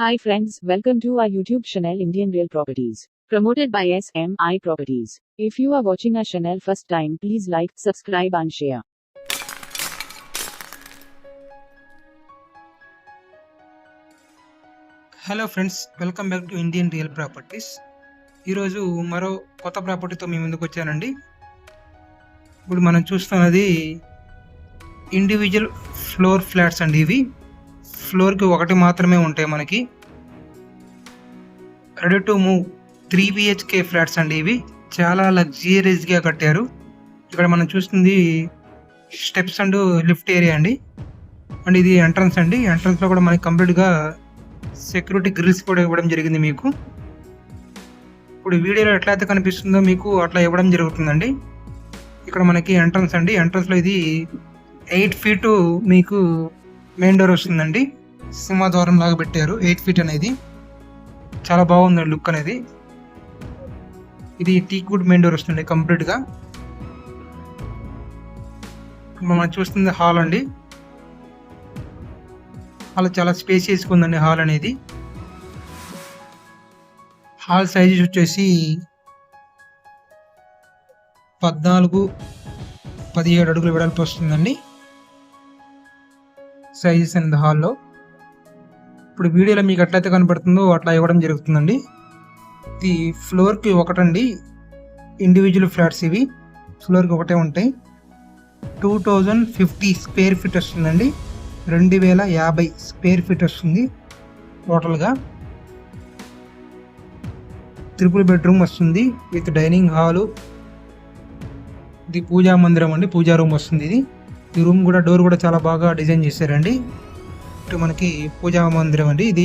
Hi friends, welcome to our YouTube channel Indian Real Properties. Promoted by SMI Properties. If you are watching our channel first time, please like, subscribe and share. Hello friends welcome back to Indian real properties ఈరోజు మరో కొత్త ప్రాపర్టీతో మీ ముందుకు వచ్చానండి ఇప్పుడు మనం చూస్తున్నది individual floor flats అండి ఇవి ఫ్లోర్కి ఒకటి మాత్రమే ఉంటాయి మనకి. Ready to move three BHK flats అండి ఇవి. చాలా లగ్జరియస్గా కట్టారు. ఇక్కడ మనం చూస్తుంది స్టెప్స్ అండ్ లిఫ్ట్ ఏరియా అండి. అండ్ ఇది ఎంట్రన్స్ అండి. ఎంట్రన్స్లో కూడా మనకి కంప్లీట్గా సెక్యూరిటీ గ్రిల్స్ కూడా ఇవ్వడం జరిగింది మీకు. ఇప్పుడు వీడియోలో ఎట్లయితే కనిపిస్తుందో మీకు అట్లా ఇవ్వడం జరుగుతుందండి. ఇక్కడ మనకి ఎంట్రన్స్ అండి. ఎంట్రన్స్లో ఇది ఎయిట్ ఫీటు మీకు మెయిన్ డోర్ వస్తుందండి. సింహద్వారం లాగా పెట్టారు. ఎయిట్ ఫీట్ అనేది. చాలా బాగుంది లుక్ అనేది. ఇది టీక్వుడ్ మెయిన్ డోర్ వస్తుంది కంప్లీట్గా మనం చూస్తుంది హాల్ అండి. హాల్ చాలా స్పేస్ ఉందండి హాల్ అనేది. హాల్ సైజెస్ వచ్చేసి పద్నాలుగు పదిహేడు అడుగులు వెడల్పు వస్తుందండి. సైజెస్ అనేది హాల్లో. ఇప్పుడు వీడియోలో మీకు ఎట్లయితే కనపడుతుందో అట్లా ఇవ్వడం జరుగుతుందండి. ఇది ఫ్లోర్కి ఒకటండి. ఇండివిజువల్ ఫ్లాట్స్ ఇవి. ఫ్లోర్కి ఒకటే ఉంటాయి. Two thousand fifty square feet వస్తుందండి. రెండు వేల యాభై స్క్వేర్ ఫీట్ వస్తుంది టోటల్గా. త్రిపుల్ బెడ్రూమ్ వస్తుంది విత్ డైనింగ్ హాలు. ఇది పూజా మందిరం అండి. పూజా రూమ్ వస్తుంది ఇది. ఈ రూమ్ కూడా డోర్ కూడా చాలా బాగా డిజైన్ చేశారండి. ఇటు మనకి పూజా మందిరం అండి. ఇది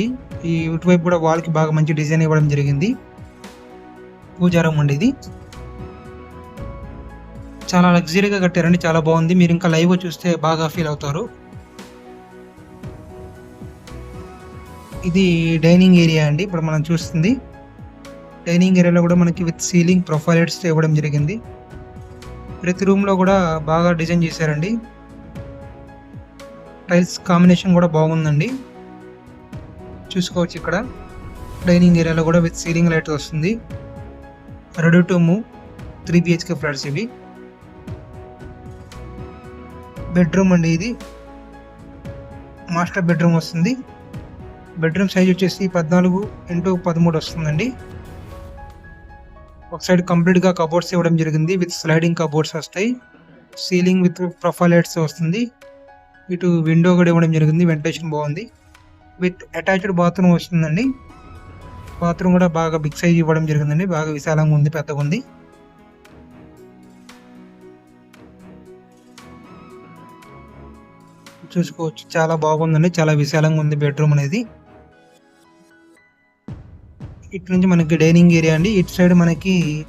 ఈ ఇటువైపు కూడా వాల్కి బాగా మంచి డిజైన్ ఇవ్వడం జరిగింది. పూజారం అండి ఇది. చాలా లగ్జరీగా కట్టారండి. చాలా బాగుంది. మీరు ఇంకా లైవ్ చూస్తే బాగా ఫీల్ అవుతారు. ఇది డైనింగ్ ఏరియా అండి. ఇప్పుడు మనం చూస్తుంది. డైనింగ్ ఏరియాలో కూడా మనకి విత్ సీలింగ్ ప్రొఫైలైట్స్ ఇవ్వడం జరిగింది. ప్రతి రూమ్లో కూడా బాగా డిజైన్ చేశారండి. టైల్స్ కాంబినేషన్ కూడా బాగుందండి. చూసుకోవచ్చు ఇక్కడ. డైనింగ్ ఏరియాలో కూడా విత్ సీలింగ్ లైట్ వస్తుంది. Ready to move. Three BHK flats ఇవి. బెడ్రూమ్ అండి ఇది. మాస్టర్ బెడ్రూమ్ వస్తుంది. బెడ్రూమ్ సైజ్ వచ్చేసి పద్నాలుగు ఇంటూ పదమూడు వస్తుందండి. ఒక సైడ్ కంప్లీట్గా కబోర్డ్స్ ఇవ్వడం జరిగింది. విత్ స్లైడింగ్ కబోర్డ్స్ వస్తాయి. సీలింగ్ విత్ ప్రొఫైల్ లైట్స్ వస్తుంది. ఇటు విండో కూడా ఇవ్వడం జరిగింది. వెంటిలేషన్ బాగుంది. విత్ అటాచ్డ్ బాత్రూమ్ వస్తుందండి. బాత్రూమ్ కూడా బాగా బిగ్ సైజ్ ఇవ్వడం జరిగిందండి. బాగా విశాలంగా ఉంది పెద్దగా ఉంది. చూసుకోవచ్చు. చాలా బాగుందండి. చాలా విశాలంగా ఉంది బెడ్రూమ్ అనేది. ఇటు నుంచి మనకి డైనింగ్ ఏరియా అండి. ఇటు సైడ్ మనకి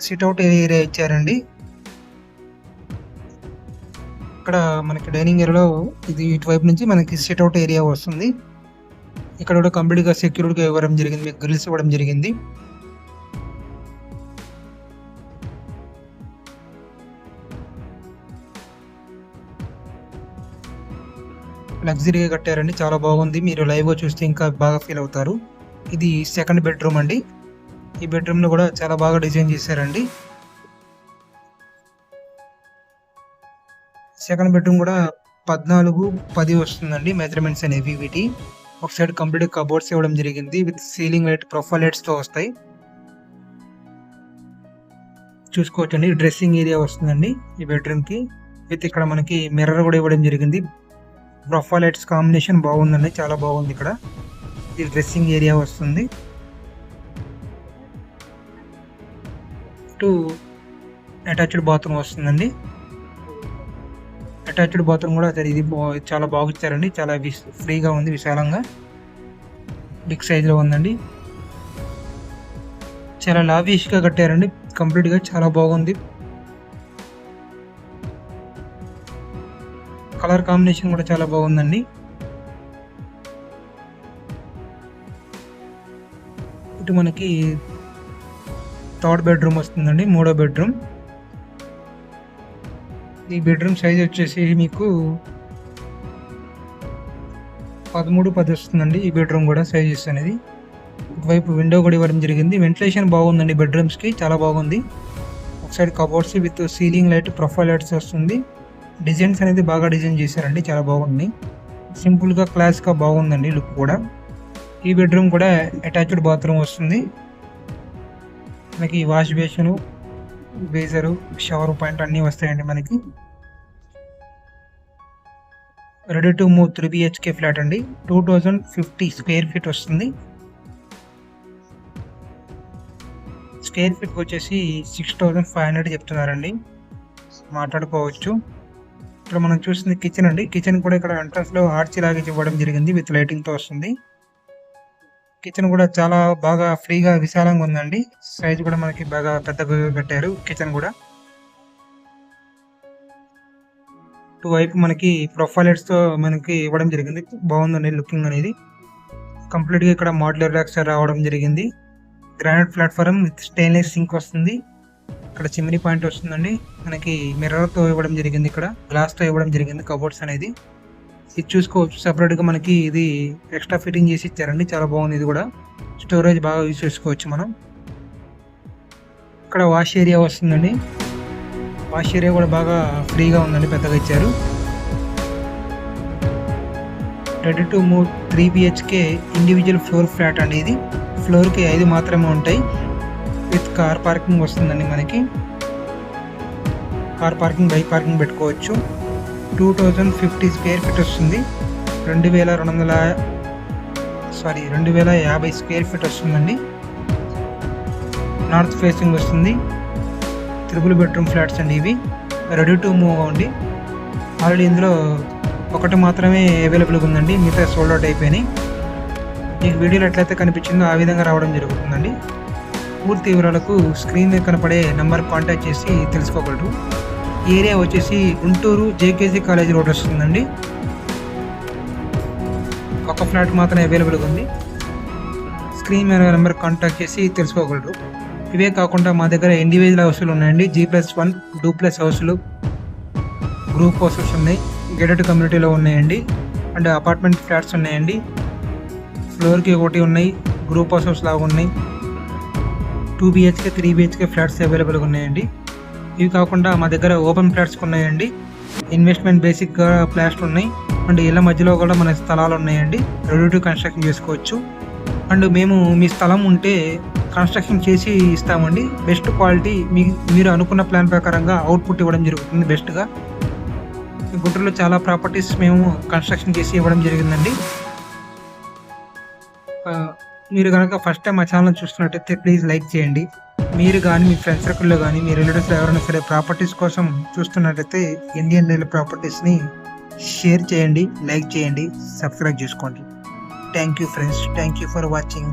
సిట్అవుట్ ఏరియా ఇచ్చారండి. ఇక్కడ మనకి డైనింగ్ ఏరియాలో ఇది ఇటువైపు నుంచి మనకి సిట్అవుట్ ఏరియా వస్తుంది. ఇక్కడ కూడా కంప్లీట్గా సెక్యూరిటీగా ఇవ్వడం జరిగింది మీకు గ్రిల్స్ ఇవ్వడం జరిగింది. లగ్జరీగా కట్టారండి చాలా బాగుంది. మీరు లైవ్గా చూస్తే ఇంకా బాగా ఫీల్ అవుతారు. ఇది సెకండ్ బెడ్రూమ్ అండి. ఈ బెడ్రూమ్లో కూడా చాలా బాగా డిజైన్ చేశారండి. సెకండ్ బెడ్రూమ్ కూడా పద్నాలుగు పది వస్తుందండి. మెజర్మెంట్స్ అనేవి వీటి. ఒక సైడ్ కంప్లీట్ కబోర్డ్స్ ఇవ్వడం జరిగింది. విత్ సీలింగ్ లైట్ ప్రొఫైల్ లైట్స్తో వస్తాయి. చూసుకోవచ్చండి. డ్రెస్సింగ్ ఏరియా వస్తుందండి ఈ బెడ్రూమ్కి విత్ ఇక్కడ మనకి మిర్రర్ కూడా ఇవ్వడం జరిగింది. ప్రొఫైల్ లైట్స్ కాంబినేషన్ బాగుందండి. చాలా బాగుంది ఇక్కడ. ఇది డ్రెస్సింగ్ ఏరియా వస్తుంది. టు అటాచ్డ్ బాత్రూమ్ వస్తుందండి. అటాచ్డ్ బాత్రూమ్ కూడా ఇది చాలా బాగా ఇచ్చారండి. చాలా విస్- ఫ్రీగా ఉంది విశాలంగా. బిగ్ సైజ్లో ఉందండి. చాలా లావిష్గా కట్టారండి. కంప్లీట్గా చాలా బాగుంది. కలర్ కాంబినేషన్ కూడా చాలా బాగుందండి. ఇటు మనకి థర్డ్ బెడ్రూమ్ వస్తుందండి మూడో బెడ్రూమ్. ఈ బెడ్రూమ్ సైజ్ వచ్చేసి మీకు పదమూడు పది వస్తుందండి. ఈ బెడ్రూమ్ కూడా సైజెస్ అనేది. ఒకవైపు విండో కూడా ఇవ్వడం జరిగింది. వెంటిలేషన్ బాగుందండి బెడ్రూమ్స్కి చాలా బాగుంది. ఒక side cupboards with ceiling light profile lights వస్తుంది. డిజైన్స్ అనేది బాగా డిజైన్ చేశారండి. చాలా బాగుంది. సింపుల్గా క్లాస్గా బాగుందండి లుక్ కూడా. ఈ బెడ్రూమ్ కూడా అటాచ్డ్ బాత్రూమ్ వస్తుంది. మనకి వాష్ బేసిన్ బేజరు షవర్ పాయింట్ అన్నీ వస్తాయండి మనకి. Ready to move three BHK flat అండి. Two thousand fifty square feet వస్తుంది. స్క్వేర్ ఫీట్ వచ్చేసి సిక్స్ థౌజండ్ ఫైవ్ హండ్రెడ్ చెప్తున్నారండి. మాట్లాడుకోవచ్చు. ఇక్కడ మనం చూస్తుంది కిచెన్ అండి. కిచెన్ కూడా ఇక్కడ ఎంట్రన్స్లో ఆర్చి లాగేజ్ ఇవ్వడం జరిగింది విత్ లైటింగ్తో వస్తుంది. కిచెన్ కూడా చాలా బాగా ఫ్రీగా విశాలంగా ఉందండి. సైజ్ కూడా మనకి బాగా పెద్దగా పెట్టారు. కిచెన్ కూడా. వైపు మనకి ప్రొఫైలర్స్తో మనకి ఇవ్వడం జరిగింది. బాగుందండి లుకింగ్ అనేది. కంప్లీట్గా ఇక్కడ మాడ్యులర్ ర్యాక్స్ రావడం జరిగింది. Granite platform with stainless sink వస్తుంది. ఇక్కడ చిమ్నీ పాయింట్ వస్తుందండి. మనకి మిర్రర్తో ఇవ్వడం జరిగింది ఇక్కడ. గ్లాస్తో ఇవ్వడం జరిగింది కబోర్డ్స్ అనేది. ఇది చూసుకోవచ్చు. సపరేట్గా మనకి ఇది ఎక్స్ట్రా ఫిట్టింగ్ చేసి ఇచ్చారండి. చాలా బాగుంది ఇది కూడా. స్టోరేజ్ బాగా యూజ్ చేసుకోవచ్చు మనం. ఇక్కడ వాష్ ఏరియా వస్తుందండి. వాష్ ఏరియా కూడా బాగా ఫ్రీగా ఉందండి పెద్దగా ఇచ్చారు. Ready to move three BHK individual floor flat అండి ఇది. ఫ్లోర్కి ఐదు మాత్రమే ఉంటాయి. విత్ కార్ పార్కింగ్ వస్తుందండి మనకి. కార్ పార్కింగ్ బైక్ పార్కింగ్ పెట్టుకోవచ్చు. Two thousand fifty square feet వస్తుంది. రెండు వేల రెండు వందల సారీ రెండు వేల యాభై స్క్వేర్ ఫీట్ వస్తుందండి. నార్త్ ఫేసింగ్ వస్తుంది. త్రిబుల్ బెడ్రూమ్ ఫ్లాట్స్ అండి ఇవి. రెడీ టు మూవ్ అండి. ఆల్రెడీ ఇందులో ఒకటి మాత్రమే అవైలబుల్గా ఉందండి. మిగతా సోల్డ్ అవుట్ అయిపోయినాయి. మీకు వీడియోలో ఎట్లయితే కనిపించిందో ఆ విధంగా రావడం జరుగుతుందండి. పూర్తి వివరాలకు స్క్రీన్ మీద కనపడే నెంబర్ కాంటాక్ట్ చేసి తెలుసుకోగలరు. ఏరియా వచ్చేసి గుంటూరు జేకేజీ కాలేజ్ రోడ్ వస్తుందండి. ఒక ఫ్లాట్ మాత్రమే అవైలబుల్గా ఉంది. స్క్రీన్ మీద నెంబర్ కాంటాక్ట్ చేసి తెలుసుకోగలరు. ఇవే కాకుండా మా దగ్గర ఇండివిజువల్ హౌస్లు ఉన్నాయండి. G plus one two plus హౌస్లు గ్రూప్ హౌసెస్ ఉన్నాయి. గేటెడ్ కమ్యూనిటీలో ఉన్నాయండి. అండ్ అపార్ట్మెంట్ ఫ్లాట్స్ ఉన్నాయండి. ఫ్లోర్కి ఒకటి ఉన్నాయి. గ్రూప్ హౌసెస్ లాగా ఉన్నాయి. Two BHK three BHK flats అవైలబుల్గా ఉన్నాయండి. ఇవి కాకుండా మా దగ్గర ఓపెన్ ఫ్లాట్స్ ఉన్నాయండి. ఇన్వెస్ట్మెంట్ బేసిక్గా ఫ్లాట్స్ ఉన్నాయి. అండ్ ఇళ్ళ మధ్యలో కూడా మన స్థలాలు ఉన్నాయండి. రెడీ టు కన్స్ట్రక్షన్ చేసుకోవచ్చు. అండ్ మేము మీ స్థలం ఉంటే కన్స్ట్రక్షన్ చేసి ఇస్తామండి. బెస్ట్ క్వాలిటీ మీ మీరు అనుకున్న ప్లాన్ ప్రకారంగా అవుట్పుట్ ఇవ్వడం జరుగుతుంది బెస్ట్గా గుంటూరులో చాలా ప్రాపర్టీస్ మేము కన్స్ట్రక్షన్ చేసి ఇవ్వడం జరిగిందండి. మీరు కనుక ఫస్ట్ టైం మా ఛానల్ చూస్తున్నట్టయితే ప్లీజ్ లైక్ చేయండి. మీరు కానీ మీ ఫ్రెండ్స్ సర్కిల్లో కానీ మీ రిలేటివ్స్ ఎవరైనా సరే ప్రాపర్టీస్ కోసం చూస్తున్నట్టయితే ఇండియన్ రైల్ ప్రాపర్టీస్ని షేర్ చేయండి లైక్ చేయండి సబ్స్క్రైబ్ చేసుకోండి. Thank you friends thank you for watching